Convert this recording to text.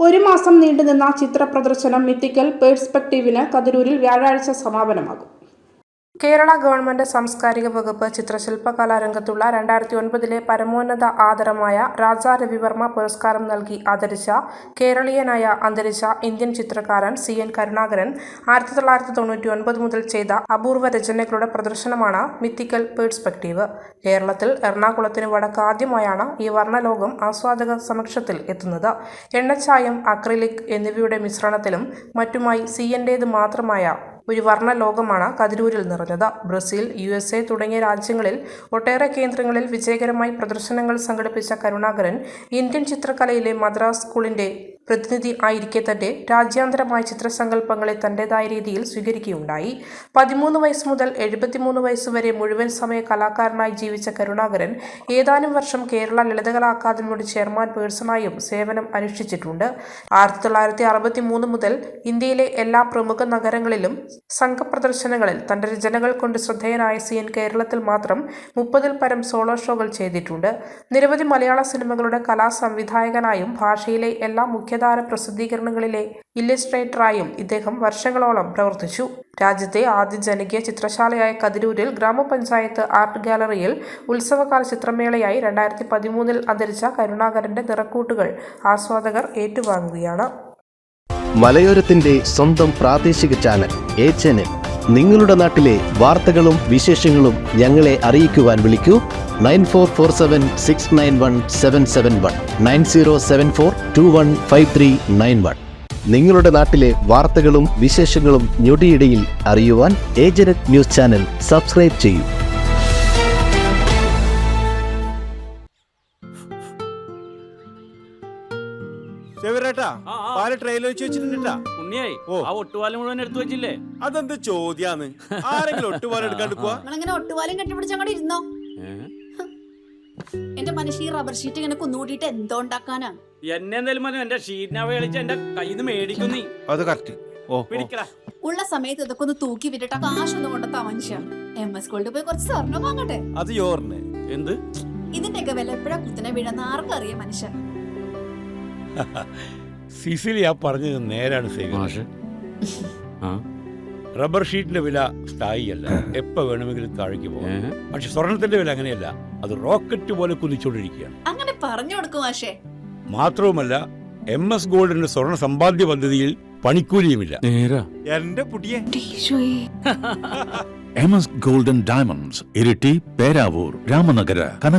ഒരു മാസം നീണ്ടുനിന്ന ചിത്ര പ്രദർശനം മിത്തിക്കൽ പേഴ്സ്പെക്റ്റീവിന് കതിരൂരിൽ വ്യാഴാഴ്ച സമാപനമാകും. കേരള ഗവൺമെന്റ് സാംസ്കാരിക വകുപ്പ് ചിത്രശില്പ കലാരംഗത്തുള്ള രണ്ടായിരത്തി ഒൻപതിലെ പരമോന്നത ആദരമായ രാജാ രവിവർമ്മ പുരസ്കാരം നൽകി ആദരിച്ച കേരളീയനായ അന്തരിച്ച ഇന്ത്യൻ ചിത്രകാരൻ സി എൻ കരുണാകരൻ ആയിരത്തി തൊള്ളായിരത്തി തൊണ്ണൂറ്റി ഒൻപത് മുതൽ ചെയ്ത അപൂർവ രചനകളുടെ പ്രദർശനമാണ് മിത്തിക്കൽ പേഴ്സ്പെക്റ്റീവ് കേരളത്തിൽ എറണാകുളത്തിന് വടക്ക് ആദ്യമായാണ് ഈ വർണലോകം ആസ്വാദക സമക്ഷത്തിൽ എത്തുന്നത്. എണ്ണച്ചായം അക്രിലിക് എന്നിവയുടെ മിശ്രണത്തിലും മറ്റുമായി സി എന്റേത് മാത്രമായ ഒരു വർണ ലോകമാണ് കതിരൂരിൽ നിറഞ്ഞത്. ബ്രസീൽ യു എസ് എ തുടങ്ങിയ രാജ്യങ്ങളിൽ ഒട്ടേറെ കേന്ദ്രങ്ങളിൽ വിജയകരമായി പ്രദർശനങ്ങൾ സംഘടിപ്പിച്ച കരുണാകരൻ ഇന്ത്യൻ ചിത്രകലയിലെ മദ്രാസ് സ്കൂളിന്റെ പ്രതിനിധി ആയിരിക്കെ തന്നെ രാജ്യാന്തരമായ ചിത്രസങ്കല്പങ്ങളെ തന്റേതായ രീതിയിൽ സ്വീകരിക്കുകയുണ്ടായി. പതിമൂന്ന് വയസ്സ് മുതൽ എഴുപത്തിമൂന്ന് വയസ്സ് വരെ മുഴുവൻ സമയ കലാകാരനായി ജീവിച്ച കരുണാകരൻ ഏതാനും വർഷം കേരള ലളിതകലാ അക്കാദമിയുടെ ചെയർമാൻ പേഴ്സണായും സേവനം അനുഷ്ഠിച്ചിട്ടുണ്ട്. ആയിരത്തി തൊള്ളായിരത്തി അറുപത്തി മൂന്ന് മുതൽ ഇന്ത്യയിലെ എല്ലാ പ്രമുഖ നഗരങ്ങളിലും സംഘപ്രദർശനങ്ങളിൽ തന്റെ രചനകൾ കൊണ്ട് ശ്രദ്ധേയനായ സി എൻ കേരളത്തിൽ മാത്രം മുപ്പതിൽ പരം സോളോ ഷോകൾ ചെയ്തിട്ടുണ്ട്. നിരവധി മലയാള സിനിമകളുടെ കലാ സംവിധായകനായും ഭാഷയിലെ എല്ലാ മുഖ്യധാര പ്രസിദ്ധീകരണങ്ങളിലെ ഇല്ലസ്ട്രേറ്ററായും ഇദ്ദേഹം വർഷങ്ങളോളം പ്രവർത്തിച്ചു. രാജ്യത്തെ ആദ്യ ജനകീയ ചിത്രശാലയായ കതിരൂരിൽ ഗ്രാമപഞ്ചായത്ത് ആർട്ട് ഗാലറിയിൽ ഉത്സവകാല ചിത്രമേളയായി രണ്ടായിരത്തി പതിമൂന്നിൽ അന്തരിച്ച കരുണാകരന്റെ നിറക്കൂട്ടുകൾ ആസ്വാദകർ ഏറ്റുവാങ്ങുകയാണ്. മലയോരത്തിന്റെ സ്വന്തം പ്രാദേശിക ചാനൽ എ ചാനൽ. നിങ്ങളുടെ നാട്ടിലെ വാർത്തകളും വിശേഷങ്ങളും ഞങ്ങളെ അറിയിക്കുവാൻ വിളിക്കൂ. Nine four four seven six nine one seven seven one. Nine zero seven four two one five three nine one. നിങ്ങളുടെ നാട്ടിലെ വാർത്തകളും വിശേഷങ്ങളും ഞൊടിയിടയിൽ അറിയുവാൻ ഏജനറ്റ് ന്യൂസ് ചാനൽ സബ്സ്ക്രൈബ് ചെയ്യൂ. ആ. പാൽ ട്രെയിലർ വെച്ച് വെച്ചിട്ടുണ്ടാ ഉണ്ണിയായി ആ ഒട്ടുപാലം മുഴുവൻ എടുത്തു വെച്ചില്ലേ? അതെന്ത് ചോദ്യാന്ന്? ആരെങ്കിലും ഒട്ടുപാലം എടുക്കാണ്ട് പോവാ? ഒട്ടുപാലും കെട്ടിപ്പിടിച്ച് അങ്ങോട്ട് ഇരുന്നോ? എന്റെ മനുഷ്യ ഈ റബ്ബർ ഷീറ്റ് ഇങ്ങനെ കുന്നുകൂടിയിട്ട് എന്തോ ഉണ്ടാക്കാനാ? എന്നെ എന്തായാലും മതി എന്റെ ഷീറ്റിനെ കളിച്ച് എന്റെ കയ്യിൽ നിന്ന് മേടിക്കുന്നു നീ. അത് കറക്റ്റ് ഓ പിടിക്കടാ. ഉള്ള സമയത്ത് ഇതൊക്കെ ഒന്ന് തൂക്കി വിട്ടിട്ട് കാശ് കാശൊന്നും കൊണ്ടെത്താ മനുഷ്യ. എം എസ് സ്കൂളിൽ പോയി കുറച്ച് സ്വർണം വാങ്ങട്ടെ? അത് യോറിന്. എന്ത്? ഇതിന്റെയൊക്കെ വില എപ്പോഴാ കുത്തിനെ വീഴുന്ന ആർക്കറിയാം മനുഷ്യ. സിസിലി ആ പറഞ്ഞത് നേരാണ് സേവ റബ്ബർ ഷീറ്റിന്റെ വില സ്ഥായിയല്ല. എപ്പോ വേണമെങ്കിലും താഴേക്ക് പോകും. പക്ഷെ സ്വർണത്തിന്റെ വില അങ്ങനെയല്ല. അത് റോക്കറ്റ് പോലെ കുതിച്ചുകൊണ്ടിരിക്കുകയാണ്. അങ്ങനെ പറഞ്ഞു കൊടുക്കും മാഷേ. മാത്രവുമല്ല എം എസ് ഗോൾഡിന്റെ സ്വർണ സമ്പാദ്യ പദ്ധതിയിൽ പണിക്കൂലിയുമില്ല. എന്റെ പുടിയെ. M S golden diamonds Iritty Peravoor Ramanagara Kanaka